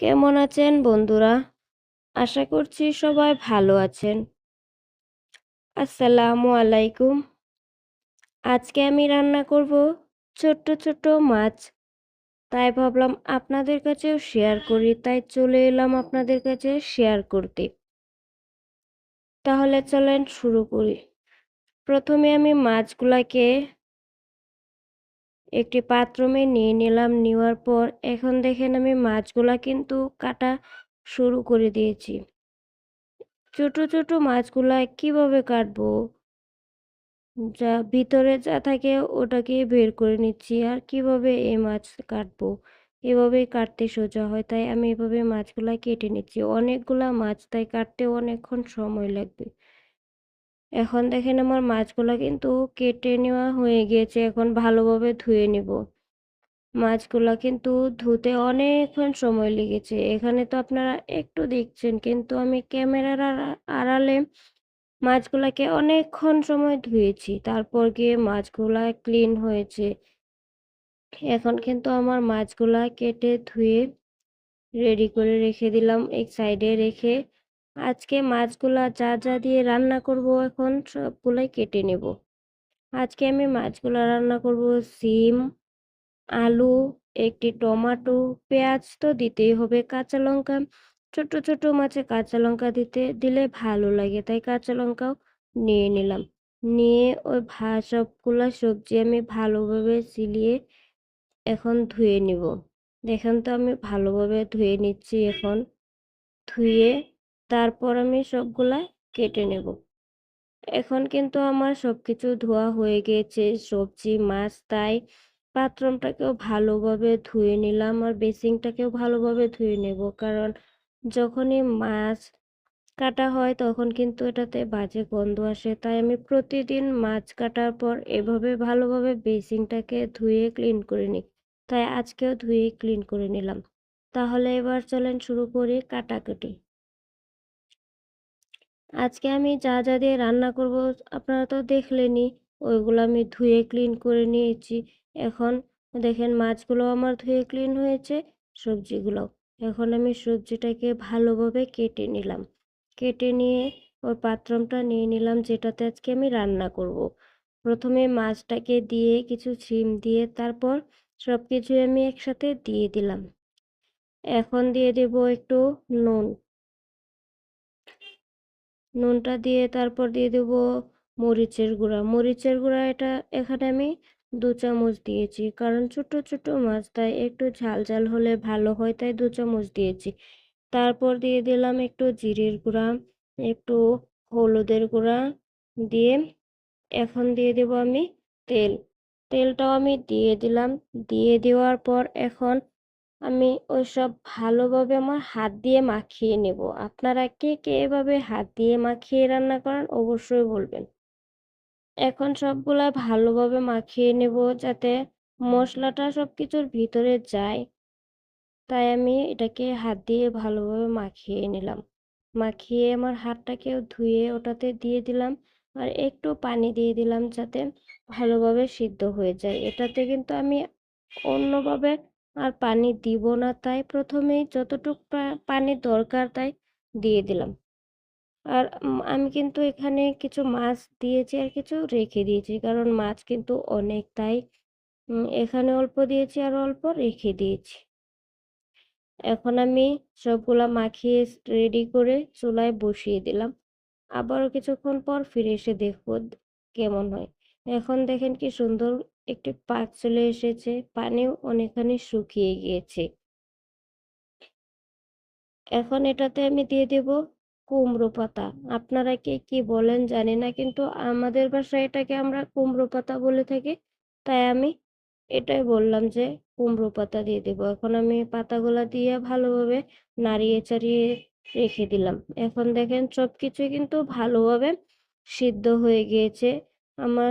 কেমন আছেন বন্ধুরা? আশা করছি সবাই ভালো আছেন। আসসালামু আলাইকুম। আজকে আমি রান্না করব ছোট্ট ছোট্ট মাছ। তাই ভাবলাম আপনাদের কাছেও শেয়ার করি, তাই চলে এলাম আপনাদের কাছে শেয়ার করতে। তাহলে চলেন শুরু করি। প্রথমে আমি মাছগুলাকে একটি পাত্রমে নিয়ে নিলাম, নেওয়ার পর এখন দেখেন আমি মাছগুলা কিন্তু কাটা শুরু করে দিয়েছি। ছোট ছোট মাছগুলা কীভাবে কাটবো? যা ভিতরে যা থাকে ওটাকে বের করে নিচ্ছি, আর কীভাবে এই মাছ কাটবো? এভাবেই কাটতে সোজা হয়, তাই আমি এভাবে মাছগুলা কেটে নিচ্ছি। অনেকগুলা মাছ, তাই কাটতে অনেকক্ষণ সময় লাগবে। এখন দেখেন আমার মাছগুলো কিন্তু কেটে নেওয়া হয়ে গিয়েছে, এখন ভালোভাবে ধুয়ে নিব। মাছগুলো কিন্তু ধুতে অনেকক্ষণ সময় লেগেছে, এখানে তো আপনারা একটু দেখছেন, কিন্তু আমি ক্যামেরার আড়ালে মাছগুলাকে অনেকক্ষণ সময় ধুয়েছি, তারপর গিয়ে মাছগুলা ক্লিন হয়েছে। এখন কিন্তু আমার মাছগুলা কেটে ধুয়ে রেডি করে রেখে দিলাম, এক সাইডে রেখে আজকে মাছগুলা যা যা দিয়ে রান্না করব এখন সবগুলাই কেটে নেব। আজকে আমি মাছগুলা রান্না করব সিম, আলু, একটি টমাটো, পেঁয়াজ তো দিতেই হবে, কাঁচা লঙ্কা ছোট ছোট মাছে কাঁচা লঙ্কা দিতে, দিলে ভালো লাগে, তাই কাঁচা লঙ্কাও নিয়ে নিলাম। নিয়ে ওই ভা, সবগুলা সবজি আমি ভালোভাবে সিলিয়ে এখন ধুয়ে নিব। দেখেন তো আমি ভালোভাবে ধুয়ে নিচ্ছি এখন। ধুয়ে তারপর আমি সবগুলা কেটে নেব। এখন কিন্তু আমার সব কিছু ধোয়া হয়ে গিয়েছে সবজি, মাছ, তাই পাত্রমটাকেও ভালোভাবে ধুয়ে নিলাম আর বেসিংটাকেও ভালোভাবে ধুয়ে নেব। কারণ যখনই মাছ কাটা হয় তখন কিন্তু এটাতে বাজে গন্ধ আসে, তাই আমি প্রতিদিন মাছ কাটার পর এভাবে ভালোভাবে বেসিংটাকে ধুয়ে ক্লিন করে নিই। তাই আজকেও ধুয়ে ক্লিন করে নিলাম। তাহলে এবার চলেন শুরু করি কাটাকুটি। আজকে আমি যা যা দিয়ে রান্না করব আপনারা তো দেখলেনই, ওইগুলো আমি ধুয়ে ক্লিন করে নিয়েছি। এখন দেখেন মাছগুলো আমার ধুয়ে ক্লিন হয়েছে, সবজিগুলো। এখন আমি সবজিটাকে ভালোভাবে কেটে নিলাম। কেটে নিয়ে ওই পাত্রমটা নিয়ে নিলাম যেটাতে আজকে আমি রান্না করব। প্রথমে মাছটাকে দিয়ে কিছু সিম দিয়ে তারপর সব কিছু আমি একসাথে দিয়ে দিলাম। এখন দিয়ে দেব একটু নুন। নুনটা দিয়ে তারপর দিয়ে দেব মরিচের গুঁড়া। মরিচের গুঁড়া এটা এখানে আমি দু চামচ দিয়েছি, কারণ ছোট ছোট মাছ তাই একটু ঝাল ঝাল হলে ভালো হয়, তাই দু চামচ দিয়েছি। তারপর দিয়ে দিলাম একটু জিরের গুঁড়া, একটু হলুদের গুঁড়া দিয়ে এখন দিয়ে দেব আমি তেল। তেলটাও আমি দিয়ে দিলাম। দিয়ে দেওয়ার পর এখন আমি ওইসব ভালোভাবে আমার হাত দিয়ে মাখিয়ে নেব। আপনারা কে কে এভাবে হাত দিয়ে মাখিয়ে রান্না করেন অবশ্যই বলবেন। এখন সবগুলা ভালোভাবে মাখিয়ে নেব যাতে মশলাটা সব কিছুর ভিতরে যায়। তাই আমি এটাকে হাত দিয়ে ভালোভাবে মাখিয়ে নিলাম। মাখিয়ে আমার হাতটাকেও ধুয়ে ওটাতে দিয়ে দিলাম আর একটু পানি দিয়ে দিলাম যাতে ভালোভাবে সিদ্ধ হয়ে যায়। এটাতে কিন্তু আমি অন্যভাবে আর পানি দিব না, তাই প্রথমেই যতটুকু পানি দরকার তাই দিয়ে দিলাম। আর আমি কিন্তু এখানে কিছু মাছ দিয়েছি আর কিছু রেখে দিয়েছি, কারণ মাছ কিন্তু অনেক, তাই এখানে অল্প দিয়েছি আর অল্প রেখে দিয়েছি। এখন আমি সবগুলা মাখিয়ে রেডি করে চুলায় বসিয়ে দিলাম। আবারও কিছুক্ষণ পর ফিরে এসে দেখব কেমন হয়। এখন দেখেন কি সুন্দর একটি পাক চলে এসেছে, পানিও অনেকখানি শুকিয়ে গিয়েছে। এখন এটাতে আমি দিয়ে দেব কুমড়ো পাতা। আপনারা কে কি বলেন জানি না, কিন্তু আমাদের বাসায় এটাকে আমরা কুমড়ো পাতা বলে থাকি, তাই আমি এটাই বললাম যে কুমড়ো পাতা দিয়ে দেবো। এখন আমি পাতাগুলা দিয়ে ভালোভাবে নাড়িয়ে চাড়িয়ে রেখে দিলাম। এখন দেখেন সব কিছুই কিন্তু ভালোভাবে সিদ্ধ হয়ে গিয়েছে। আমার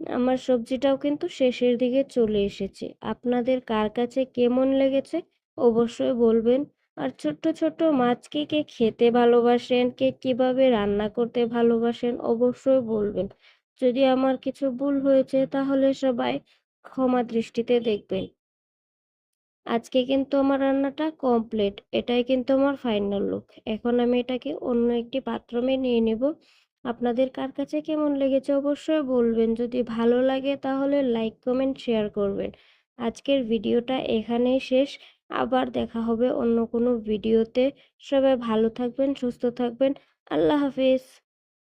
আমার সবজিটাও কিন্তু শেষের দিকে চলে এসেছে। আপনাদের কার কাছে কেমন লেগেছে অবশ্যই বলবেন। আর ছোট্ট ছোট্ট মাছকে কে খেতে ভালোবাসেন, কে কীভাবে রান্না করতে ভালোবাসেন অবশ্যই বলবেন। যদি আমার কিছু ভুল হয়েছে তাহলে সবাই ক্ষমা দৃষ্টিতে দেখবেন। আজকে কিন্তু আমার রান্নাটা কমপ্লিট এটাই কিন্তু আমার ফাইনাল লুক এখন আমি এটাকে অন্য একটি পাত্রমে নিয়ে নেব। আপনাদের কার কাছে কেমন লেগেছে অবশ্যই বলবেন। যদি ভালো লাগে তাহলে লাইক, কমেন্ট, শেয়ার করবেন। আজকের ভিডিওটা এখানেই শেষ। আবার দেখা হবে অন্য কোনো ভিডিওতে। সবাই ভালো থাকবেন, সুস্থ থাকবেন। আল্লাহ হাফিজ।